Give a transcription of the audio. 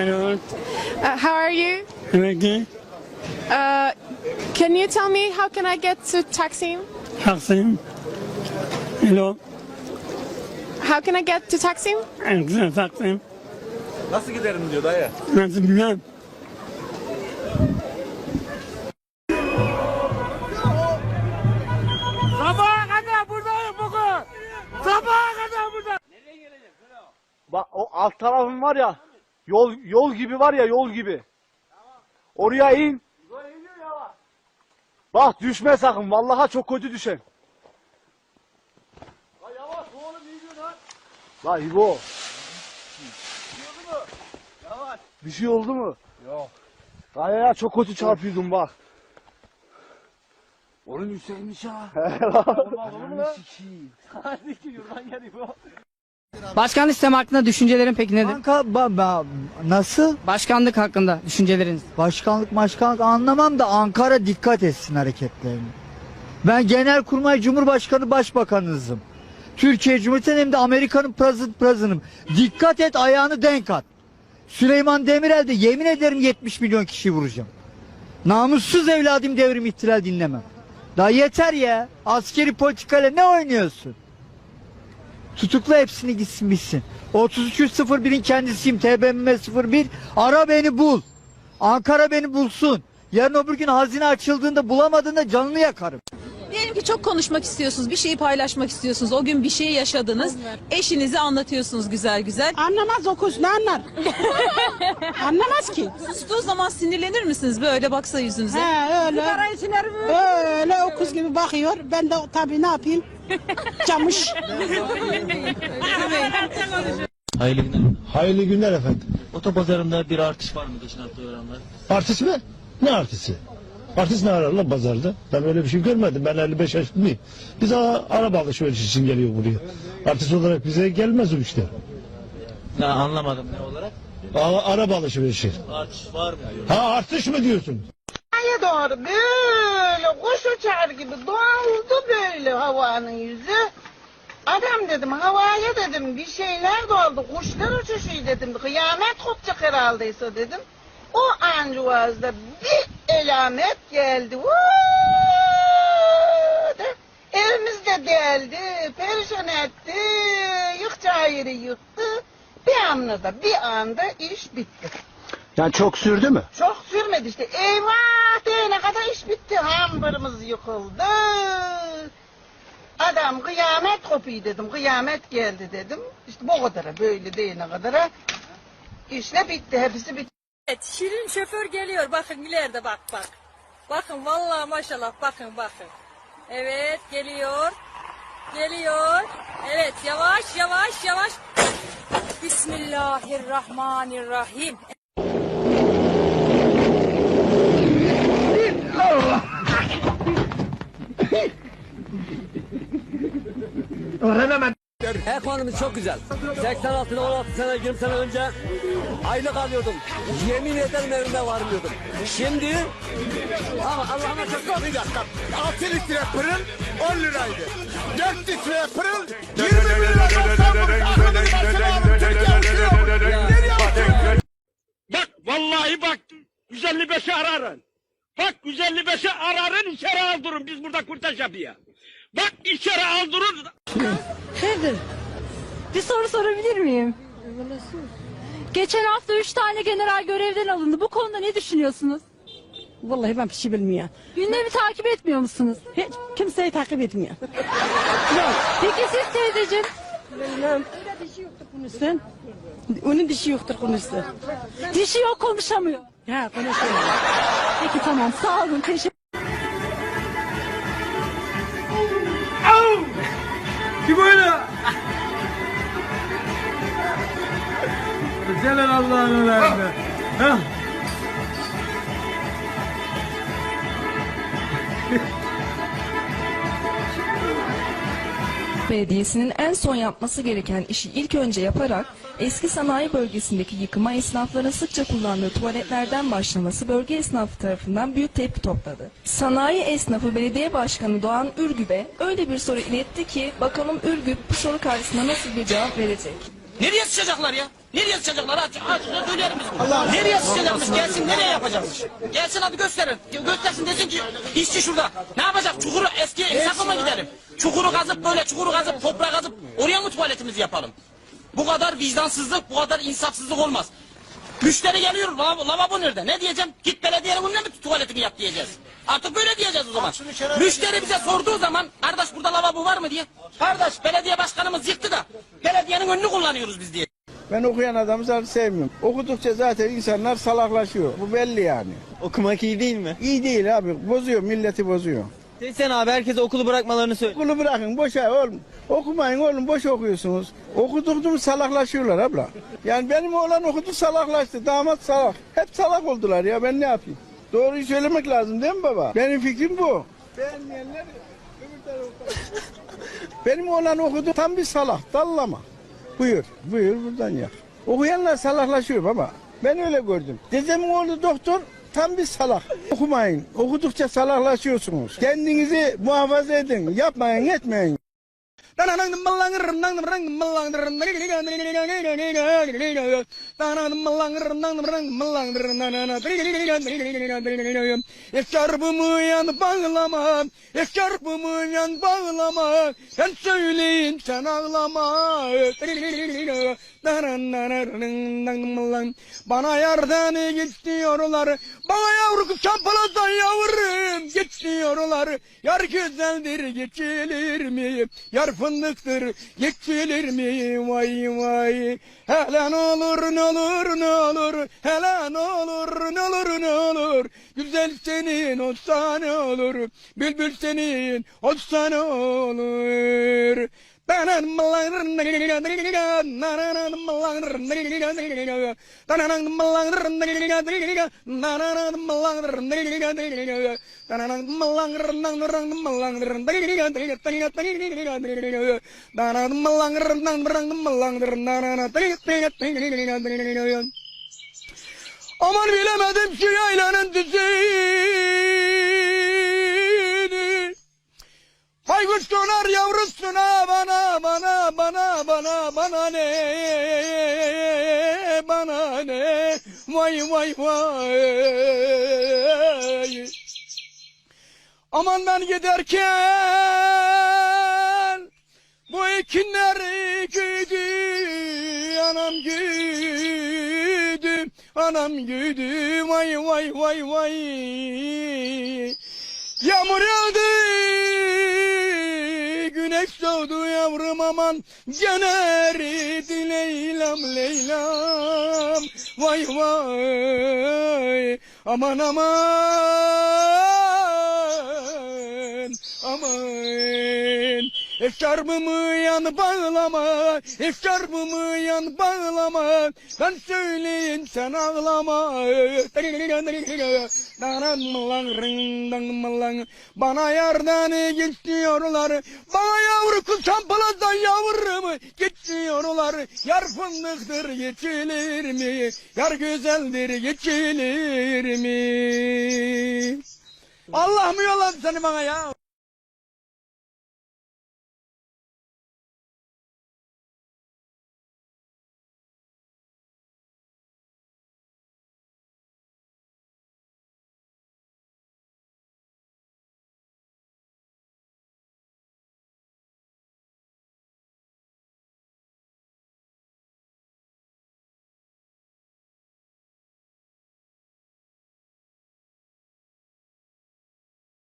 Hello. Uh, how are you? Emekli. Uh, can you tell me how can I get to Taksim? Taksim. Hello. How can I get to Taksim? En güzel Taksim. Nasıl giderim diyor dayı. Nasıl bilmem. Sabaha kadar buradayım bugün. Sabaha kadar burada. Bak o alt tarafın var ya yol yol gibi var ya yol gibi. Oraya in. Bak düşme sakın. Vallahi çok kötü düşen. La yavaş oğlum iyi gün lan. La İbo. Bir şey oldu mu? Yok. Kayaya çok kötü çarpıyordum bak. Oğlum yükselmiş ha. Başkanlık sistemi hakkında düşüncelerin peki nedir? Kanka ba- ba- nasıl? Başkanlık hakkında düşünceleriniz. Başkanlık başkanlık anlamam da Ankara dikkat etsin hareketlerine. Ben Genelkurmay Cumhurbaşkanı Başbakanınızım. Türkiye Cumhuriyeti'nin hem de Amerika'nın president president'ım. Dikkat et ayağını denk at. Süleyman Demirel de yemin ederim 70 milyon kişi vuracağım. Namussuz evladım devrim ihtilal dinlemem. Daha yeter ya. Askeri politikayla ne oynuyorsun? Tutukla hepsini gitsin bitsin. 3301'in kendisiyim TBMM 01. Ara beni bul. Ankara beni bulsun. Yarın öbür gün hazine açıldığında bulamadığında canını yakarım. Diyelim ki çok konuşmak istiyorsunuz, bir şeyi paylaşmak istiyorsunuz. O gün bir şey yaşadınız. Eşinize anlatıyorsunuz güzel güzel. Anlamaz o kız ne anlar? Anlamaz ki. Sustuğu zaman sinirlenir misiniz böyle baksa yüzünüze? He öyle. Öyle o kız gibi bakıyor. Ben de tabii ne yapayım? Camış. Hayırlı günler. Hayırlı günler efendim. Otopazarında bir artış var mı geçen hafta oranlar? Artist mi? Ne artisti? Artist ne arar lan pazarda? Ben öyle bir şey görmedim. Ben 55 yaşındayım. Biz a- araba alışveriş için geliyor buraya. Artist olarak bize gelmez o işler. Ya anlamadım ne olarak? A- araba alışverişi. Artış var mı diyor. Ha artış mı diyorsun? Havaya doğru böyle kuş uçar gibi doğaldı böyle havanın yüzü. Adam dedim havaya dedim bir şeyler doldu kuşlar uçuşuyor dedim kıyamet kopacak herhaldeyse dedim. O ancuvazda bir elamet geldi. Vuuu de, Evimizde deldi, perişan etti, yıkacağı yeri yıktı. Bir anda, bir anda iş bitti. Yani çok sürdü mü? Çok sürmedi işte. Eyvah diyene kadar iş bitti. Hamburumuz yıkıldı. Adam kıyamet kopuyor dedim. Kıyamet geldi dedim. İşte bu kadar böyle diyene kadar işle bitti. Hepsi bitti. Evet, Şirin şoför geliyor. Bakın ileride bak bak. Bakın vallahi maşallah bakın bakın. Evet geliyor. Geliyor. Evet yavaş yavaş yavaş. Bismillahirrahmanirrahim. Ekonomimiz çok güzel. 86'da 16 sene 20 sene önce aylık alıyordum. Yemin ederim evime varmıyordum. Şimdi ama Allah'ıma çok bir dakika. 6 litre pırıl 10 liraydı. 4 litre pırıl 20 lira. Bak vallahi bak 155'i ararın. Bak 155'i ararın içeri aldırın biz burada kurtaş yapıyor. Bak içeri aldırın. Nedir? Bir soru sorabilir miyim? Geçen hafta üç tane general görevden alındı. Bu konuda ne düşünüyorsunuz? Vallahi ben bir şey bilmiyorum. Gündemi takip etmiyor musunuz? Hiç kimseyi takip etmiyor. Peki siz teyzeciğim? Bilmem. Konuşsun. Onun dişi yoktur konuşsun. Dişi yok konuşamıyor. Ha konuşsun. Peki tamam sağ olun teşekkür Kim öyle? Celal Allah'ını verdi. Hah. Belediyesi'nin en son yapması gereken işi ilk önce yaparak eski sanayi bölgesindeki yıkıma esnafların sıkça kullandığı tuvaletlerden başlaması bölge esnafı tarafından büyük tepki topladı. Sanayi esnafı belediye başkanı Doğan Ürgüp'e öyle bir soru iletti ki bakalım Ürgüp bu soru karşısında nasıl bir cevap verecek. Nereye sıçacaklar ya? Nereye sıçacaklar? Aç, açıkça söyleyelim biz. Nereye sıçacakmış? Gelsin nereye yapacakmış? Gelsin hadi gösterin. Göstersin desin ki işçi şurada. Ne yapacak? Çukuru eski insafı mı gidelim? Çukuru kazıp böyle çukuru kazıp toprağa kazıp oraya mı tuvaletimizi yapalım? Bu kadar vicdansızlık, bu kadar insafsızlık olmaz. Müşteri geliyor, lavabo, lavabo nerede? Ne diyeceğim? Git belediyenin önüne mi tuvaletini yap diyeceğiz. Artık böyle diyeceğiz o zaman. Müşteri bize sorduğu zaman, kardeş burada lavabo var mı diye. Kardeş belediye başkanımız yıktı da, belediyenin önünü kullanıyoruz biz diye. Ben okuyan adamı zaten sevmiyorum. Okudukça zaten insanlar salaklaşıyor. Bu belli yani. Okumak iyi değil mi? İyi değil abi. Bozuyor, milleti bozuyor. Sen abi herkese okulu bırakmalarını söyle. Okulu bırakın boşa oğlum. Okumayın oğlum boş okuyorsunuz. Okudukça salaklaşıyorlar abla. Yani benim oğlan okudu salaklaştı. Damat salak. Hep salak oldular ya ben ne yapayım? Doğruyu söylemek lazım değil mi baba? Benim fikrim bu. Beğenmeyenler öbür tarafta. Benim oğlan okudu tam bir salak. Dallama. Buyur. Buyur buradan yap. Okuyanlar salaklaşıyor baba. Ben öyle gördüm. Dedemin oğlu doktor tam bir salak. Okumayın. Okudukça salaklaşıyorsunuz. Kendinizi muhafaza edin. Yapmayın etmeyin. Eşarbımı yan bağlama, eşarbımı yan bağlama, sen söyleyin sen ağlama. Bana yerden git diyorlar, bana yavru kız çampaladan yavrum git diyorlar. Yar güzeldir geçilir mi? Yar fındıktır geçilir mi? Vay vay. Hele ne olur ne olur ne olur, hele ne olur ne olur ne olur. Güzel senin olsa ne olur, bülbül senin olsa ne olur. Aman bilemedim şu yaylanın düzeyini. Baykuş donar yavrusuna bana bana bana bana bana ne? Bana ne? Vay vay vay. Aman ben giderken bu ekinleri güdü anam güdü anam güdü vay vay vay vay. Yağmur yağdı güneş doğdu yavrum aman Canerdi Leylam Leylam. Vay vay aman aman Eşarbımı yan bağlama, eşarbımı yan bağlama. Ben söyleyin sen ağlama. Bana yerden git diyorlar. Bana yavru kız çampaladan yavrum git diyorlar. Yar fındıktır geçilir mi? Yar güzeldir geçilir mi? Allah mı yolladı seni bana ya?